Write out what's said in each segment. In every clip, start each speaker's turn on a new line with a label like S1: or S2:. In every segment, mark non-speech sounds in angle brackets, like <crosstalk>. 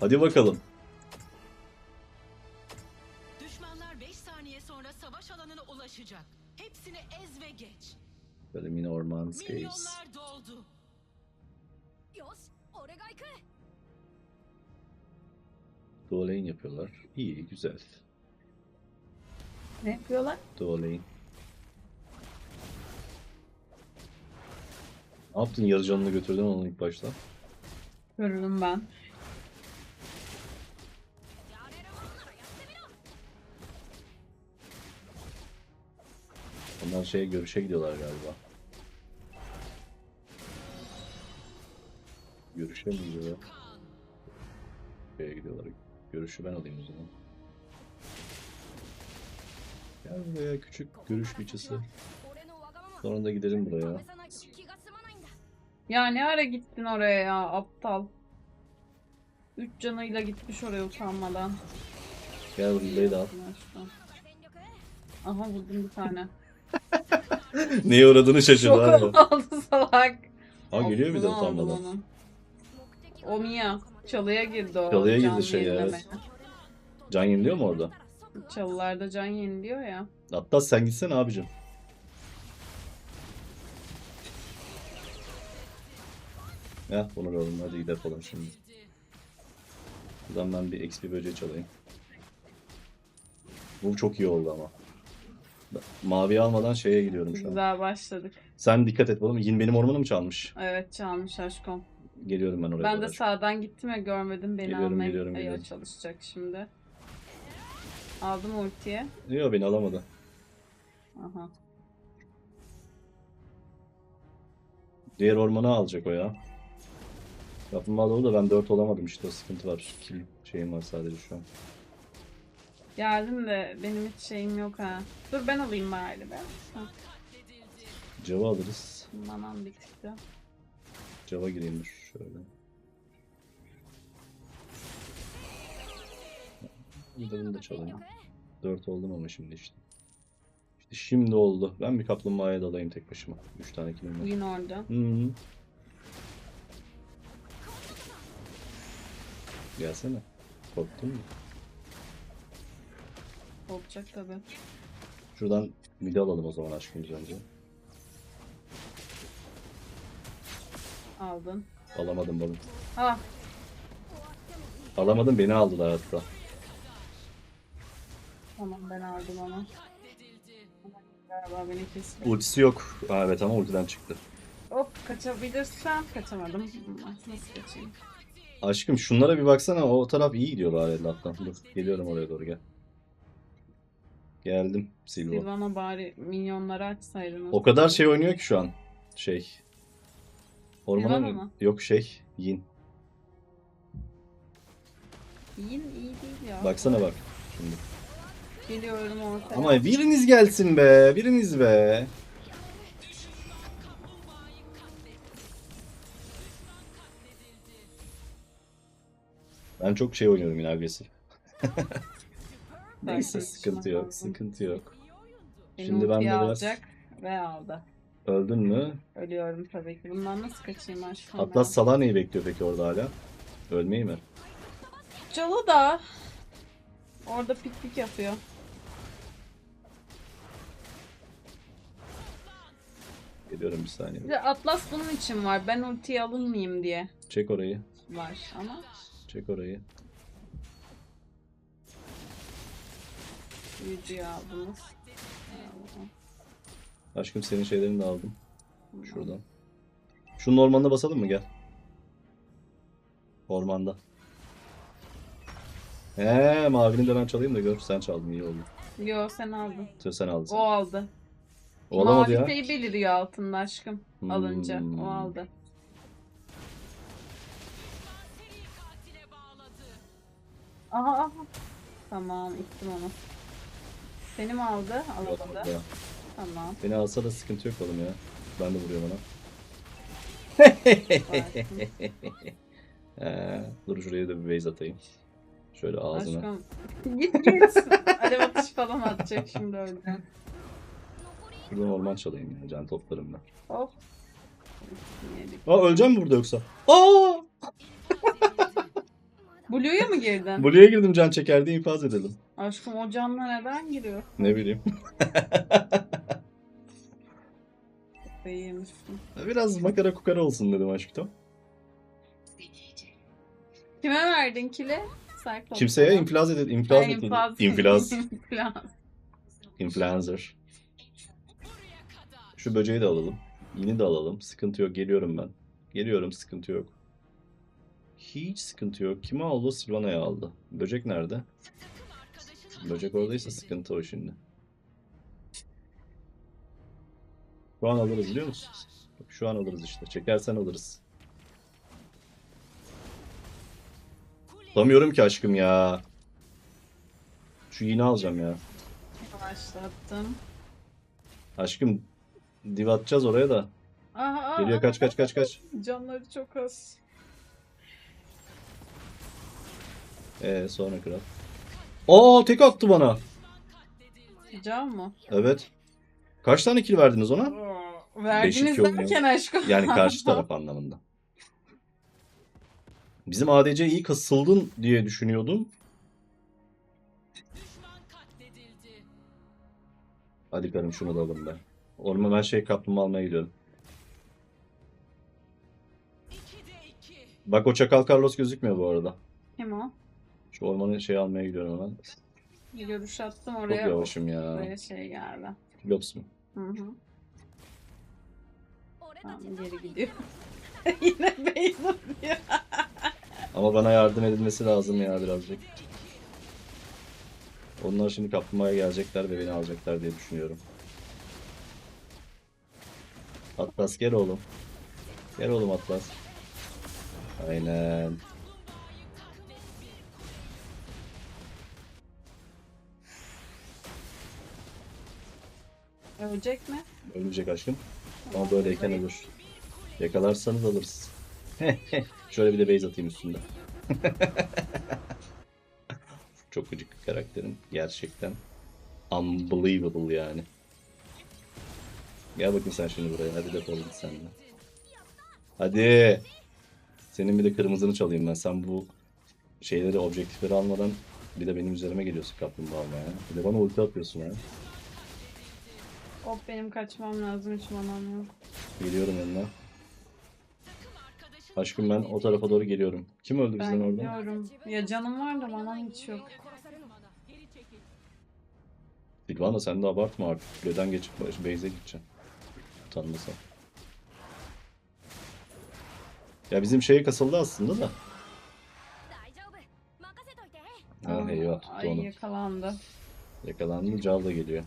S1: Hadi bakalım.
S2: Düşmanlar 5 saniye sonra savaş alanına ulaşacak. Hepsini ez ve geç.
S1: Böyle mini orman caves.
S2: Milyonlar doldu.
S3: Yos,
S1: Dual lane yapıyorlar. İyi, güzel.
S4: Ne yapıyorlar?
S1: Dual lane. Ne yaptın? Yarı götürdün onu ilk başta.
S4: Yoruldum ben.
S1: Onlar şeye görüşe gidiyorlar galiba. Görüşe mi gidiyorlar? Şeye gidiyorlar. Görüşü ben alayım o zaman. Gel buraya küçük görüş biçisi. Sonra da gidelim buraya.
S4: Ya ne ara gittin oraya ya aptal. Üç canıyla gitmiş oraya utanmadan.
S1: Gel burayı da al.
S4: Aha buldum bir tane. <laughs>
S1: Neye uğradığını şaşırdı
S4: Şoka
S1: mı
S4: abi. salak?
S1: Ha geliyor bir de
S3: Aklına aldı
S4: O Mia. Çalıya girdi o.
S1: Çalıya girdi şey, evet.
S4: yenilemeye.
S1: Can yeniliyor mu orada?
S4: Çalılarda can yeniliyor ya.
S1: Hatta sen gitsene abicim. Ya bunu alalım hadi gidelim falan şimdi. Buradan ben bir XP böceği çalayım. Bu çok iyi oldu ama. Mavi almadan şeye gidiyorum şu an.
S4: Güzel başladık.
S1: Sen dikkat et oğlum. Yin benim ormanı mı çalmış?
S4: Evet çalmış aşkım.
S1: Geliyorum ben oraya.
S4: Ben de
S1: doğru.
S4: sağdan gittim ya görmedim beni
S1: Geliyorum,
S4: almaya
S1: geliyorum, geliyorum.
S4: çalışacak şimdi. Aldım ultiye.
S1: Yok beni alamadı.
S4: Aha.
S1: Diğer ormanı alacak o ya. Kaplumbağa dolu da ben 4 olamadım işte o sıkıntı var. Kill şeyim var sadece şu an.
S4: Geldim de benim hiç şeyim yok ha. Dur ben alayım bari be.
S1: Java alırız.
S4: Manam bitti.
S1: Java gireyim dur şöyle. Bir de bunu da çalayım. 4 oldum ama şimdi işte. İşte şimdi oldu. Ben bir kaplumbağaya dalayım tek başıma. 3 tane kilim var.
S4: Yine orada.
S1: Hı. Gelsene. Korktun mu?
S4: Olacak tabi.
S1: Şuradan midi alalım o zaman aşkımız önce.
S4: Aldın.
S1: Alamadım balık.
S4: Ha
S1: Alamadım beni aldılar hatta.
S4: tamam ben aldım onu. Galiba beni kesti.
S1: Ultisi yok. Aa, evet ama ultiden çıktı.
S4: Hop kaçabilirsem kaçamadım. Nasıl kaçayım?
S1: Aşkım şunlara bir baksana. O taraf iyi gidiyor bari Allah'tan. Dur geliyorum oraya doğru gel. Geldim Silva.
S4: Silvana bari minyonları açsaydın.
S1: O kadar şey oynuyor ki şu an. Şey. Ormana
S4: Silvana
S1: mı?
S4: mı?
S1: Yok şey. Yin.
S4: İyi, iyi değil ya.
S1: Baksana bak. Şimdi.
S4: Geliyorum ortaya.
S1: Ama biriniz gelsin be. Biriniz be. Ben çok şey oynuyorum yine agresif. <laughs> Neyse
S4: Belki
S1: sıkıntı yok, sıkıntı yok. Şimdi ben de biraz
S4: ve aldı.
S1: öldün mü?
S4: Ölüyorum tabii ki. Bundan nasıl kaçayım aşkım?
S1: Hatta Salah neyi bekliyor peki orada hala? Ölmeyi mi?
S4: Çalı da orada pik pik yapıyor.
S1: Geliyorum bir saniye.
S4: Bir de Atlas bunun için var. Ben ultiye alınmayayım diye
S1: Çek orayı.
S4: var ama
S1: Çek orayı.
S4: Yüzüğü aldınız.
S1: Aşkım senin şeylerini de aldım. Şuradan. Şunun ormanda basalım mı? Gel. Ormanda. He, mavini de ben çalayım da gör. Sen çaldın iyi oldu.
S4: Yo sen aldın.
S1: Tüh, sen aldın.
S4: O aldı.
S1: O alamadı
S4: Mavi
S1: ya.
S4: şeyi beliriyor altında aşkım.
S1: Hmm.
S4: Alınca. O aldı. Aha aha. Tamam ittim onu. Seni mi aldı? Alamadı.
S1: ya.
S4: Tamam.
S1: Beni alsa da sıkıntı yok oğlum ya. Ben de vuruyorum ona. <laughs> He, dur şuraya da bir base atayım. Şöyle ağzına.
S4: Aşkım. git git. <laughs> Alev atışı falan atacak şimdi öyle.
S1: Şuradan orman çalayım ya. Can toplarım ben.
S4: Hop. Yedik.
S1: Aa öleceğim mi burada yoksa? Aa! <laughs>
S4: Blue'ya mı girdin?
S1: Blue'ya girdim can çeker diye infaz edelim.
S4: Aşkım o canla neden giriyor?
S1: Ne bileyim. Biraz makara kukara olsun dedim aşkım.
S4: Kime verdin kili? Cyclops.
S1: Kimseye infilaz edildi. İnfilaz
S4: infaz. <laughs>
S1: İnfilaz.
S4: İnfilaz.
S1: Influencer. Şu böceği de alalım. Yeni de alalım. Sıkıntı yok. Geliyorum ben. Geliyorum. Sıkıntı yok. Hiç sıkıntı yok. Kimi aldı? Silvana'yı aldı. Böcek nerede? Böcek oradaysa sıkıntı o şimdi. Şu an alırız biliyor musun? Bak Şu an alırız işte. Çekersen alırız. Tutamıyorum ki aşkım ya. Şu iğne alacağım ya.
S4: Başlattım.
S1: Aşkım div atacağız oraya da.
S4: Aha,
S1: Geliyor kaç kaç kaç kaç.
S4: Canları çok az.
S1: Ee sonra kral. Aa tek attı bana.
S4: Can mı?
S1: Evet. Kaç tane kill verdiniz ona?
S4: Verdiniz
S1: Beşik yok
S4: derken aşkım.
S1: Yani karşı <laughs> taraf anlamında. Bizim ADC iyi kasıldın diye düşünüyordum. Hadi karım şunu da alın ben. Orma ben şey kaplumbağa almaya gidiyorum.
S2: 2'de 2.
S1: Bak o çakal Carlos gözükmüyor bu arada.
S4: Kim o?
S1: Şu ormanın şey almaya gidiyorum hemen.
S4: Görüş attım oraya.
S1: Çok yavaşım ya.
S4: Oraya şey geldi.
S1: Lops?
S4: Hı hı. Tamam geri gidiyor. <laughs> Yine Beyza diyor.
S1: Ama bana yardım edilmesi lazım ya birazcık. Onlar şimdi kaplamaya gelecekler ve beni alacaklar diye düşünüyorum. Atlas gel oğlum. Gel oğlum Atlas. Aynen.
S4: Ölecek mi?
S1: Ölecek aşkım. Ama böyleyken ölür. Yakalarsanız alırız. <laughs> Şöyle bir de base atayım üstünde. <laughs> Çok gıcık bir karakterim. Gerçekten. Unbelievable yani. Gel bakayım sen şimdi buraya. Hadi defol git sen de. Hadi. Senin bir de kırmızını çalayım ben. Sen bu şeyleri, objektifleri almadan bir de benim üzerime geliyorsun kaplumbağa almaya. Bir de bana ulti atıyorsun ha.
S4: Hop benim kaçmam lazım hiç manam yok.
S1: Geliyorum yanına. Aşkım ben o tarafa doğru geliyorum. Kim öldü bizden
S4: Ben
S1: orada?
S4: Ya canım var da manam hiç yok.
S1: Silvana sen de abartma artık. Kuleden geçip base'e gideceksin. Utanmasan. Ya bizim şeye kasıldı aslında da. Ha eyvah tuttu
S4: Ay yakalandı.
S1: Yakalandı. Cav da geliyor.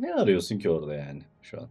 S1: ne arıyorsun ki orada yani şu an?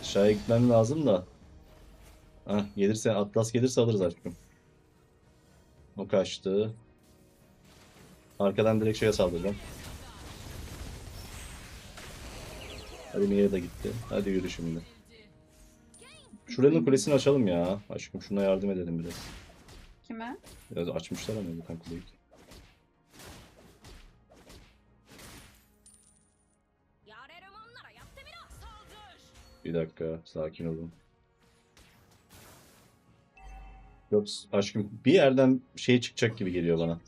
S1: Aşağıya gitmem lazım da. Ha gelirse Atlas gelirse alırız artık. O kaçtı. Arkadan direkt şeye saldıracağım. Hadi Mira da gitti. Hadi yürü şimdi. Şuranın hmm. kulesini açalım ya. Aşkım şuna yardım edelim biraz.
S4: Kime?
S1: Biraz açmışlar ama zaten kuleyi. Bir dakika sakin olun. Yok aşkım bir yerden şey çıkacak gibi geliyor bana.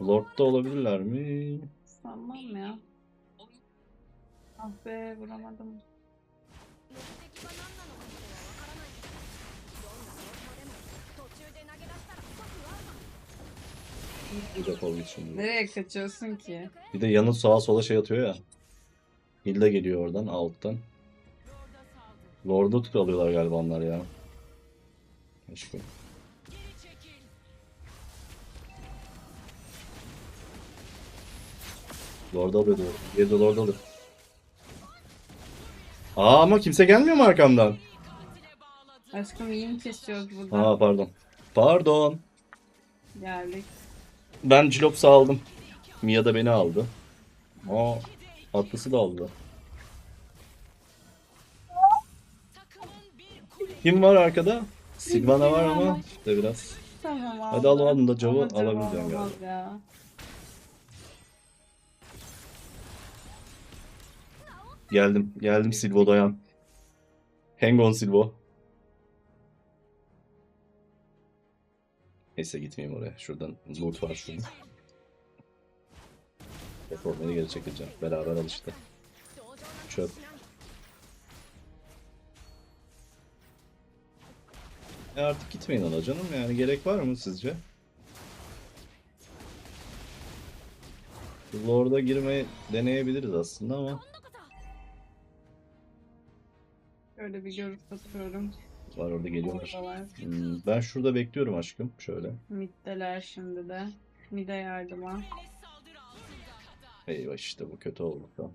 S1: Lord'da olabilirler mi?
S4: Sanmam ya. Ah be vuramadım. Nereye kaçıyorsun ki?
S1: Bir de yanı sağa sola şey atıyor ya. Hilda geliyor oradan alttan. Lord'u alıyorlar galiba onlar ya.
S2: Keşke.
S1: Lord alıyordu. Bir de alır. Aa ama kimse gelmiyor mu arkamdan?
S4: Aşkım iyi mi kesiyoruz burada?
S1: Aa pardon. Pardon.
S4: Geldik.
S1: Ben Cilops'u aldım. Mia da beni aldı. Aa Atlas'ı da aldı. Kim var arkada? Silvana var ama işte biraz
S4: Tamam aldım.
S1: Hadi al o anda cevabı
S4: Ama cevabı
S1: alabileceğim galiba.
S4: ya.
S1: Geldim. Geldim Silvo dayan. Hang on Silvo. Neyse gitmeyeyim oraya. Şuradan loot var şurada. Reformeri geri çekeceğim. Beraber
S3: alıştı.
S1: Çöp. E artık gitmeyin ona canım yani gerek var mı sizce? Lord'a girmeyi deneyebiliriz aslında ama
S4: Şöyle bir görüp atıyorum.
S1: Var orada geliyorlar. Hmm, ben şurada bekliyorum aşkım. Şöyle.
S4: Middeler şimdi de. Mide yardıma.
S1: Eyvah işte bu kötü oldu.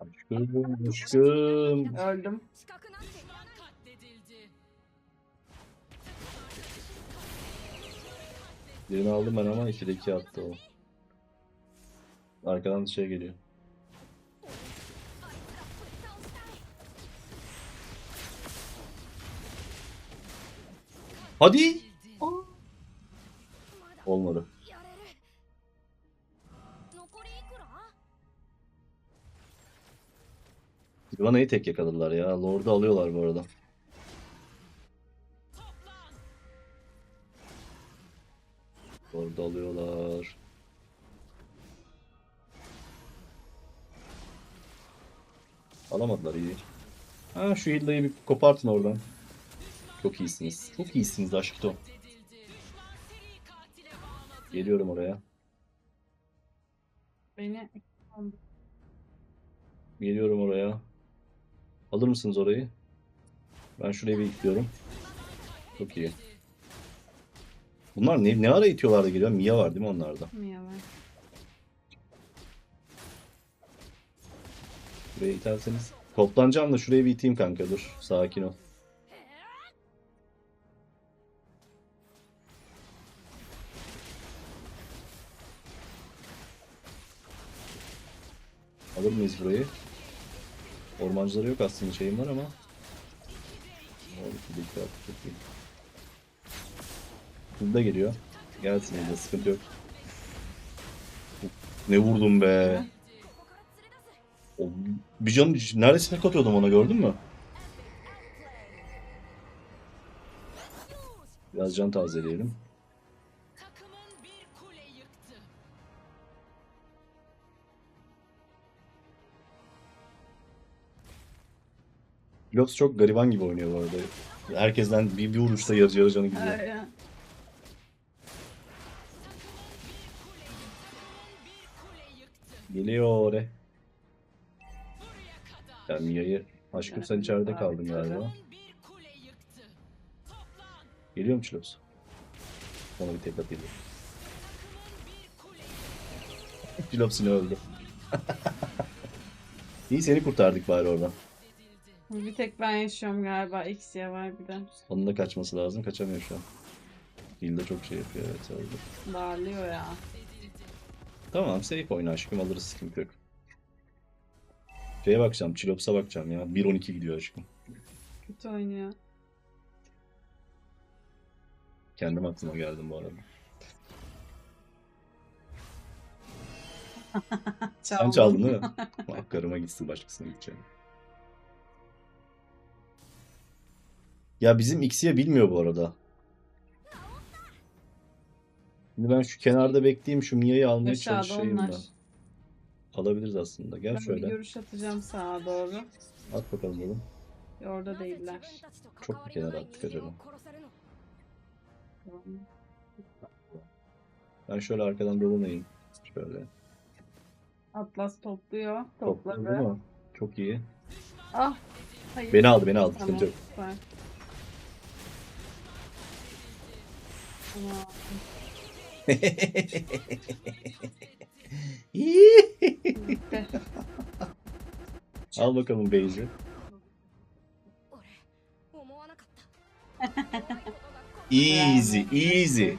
S1: Aşkım, aşkım.
S4: Öldüm.
S1: Birini aldım ben ama 2'de 2 attı o. Arkadan dışarı geliyor. Hadi.
S3: Aa.
S1: Olmadı. Divana'yı tek yakaladılar ya. Lord'u alıyorlar bu arada. Lord'u alıyorlar. Alamadılar iyi. Ha şu Hilda'yı bir kopartın oradan. Çok iyisiniz. Çok iyisiniz
S2: bağladı.
S1: Geliyorum oraya.
S4: Beni
S1: Geliyorum oraya. Alır mısınız orayı? Ben şurayı bir itiyorum. Çok iyi. Bunlar ne, ne ara itiyorlar da geliyor? Mia var değil mi onlarda?
S4: niye var?
S1: Buraya iterseniz. Toplanacağım da şurayı bir iteyim kanka dur. Sakin ol. burayı. Ormancıları yok aslında şeyim var ama. Hızlı da geliyor. Gelsin hızlı sıkıntı yok. Ne vurdum be. O, bir canım neredeyse tek atıyordum ona gördün mü? Biraz can tazeleyelim. Lops çok gariban gibi oynuyor bu arada. Herkesten bir, bir vuruşta yarı yarı canı gidiyor.
S4: Aynen.
S1: Geliyor
S2: kadar.
S1: Ben Mia'yı... Aşkım sen içeride kaldın galiba. Geliyor mu Chilops? Ona bir tek atayım. Yine öldü. <laughs> İyi seni kurtardık bari oradan.
S4: Bir tek ben yaşıyorum galiba. X'ye var bir de.
S1: Onun da kaçması lazım. Kaçamıyor şu an. Hilda çok şey yapıyor evet öldü.
S4: Darlıyor ya.
S1: Tamam safe oyna aşkım alırız sıkıntı yok. Şeye bakacağım, Chilops'a bakacağım ya. 1-12 gidiyor aşkım.
S4: Kötü oynuyor.
S1: Kendim aklıma geldim bu arada. <laughs> Sen çaldın değil mi? Bak karıma gitsin başkasına gideceğim. Ya bizim X'ye bilmiyor bu arada. Şimdi ben şu kenarda bekleyeyim. Şu Mia'yı almaya
S4: Aşağıda
S1: çalışayım
S4: onlar.
S1: da. Alabiliriz aslında. Gel
S4: ben
S1: şöyle.
S4: bir görüş atacağım sağa doğru.
S1: At bakalım oğlum.
S4: Orada değiller.
S1: Çok
S3: mu
S1: kenara attık acaba? Ben şöyle arkadan dolanayım. Şöyle.
S4: Atlas topluyor.
S1: Topladı.
S4: Topladı
S1: mı? Çok iyi.
S4: Ah. Hayır.
S1: Beni aldı beni aldı.
S4: Tamam,
S1: Sıkıntı yok.
S4: Süper.
S3: I'll look on Beiju.
S1: easy, easy.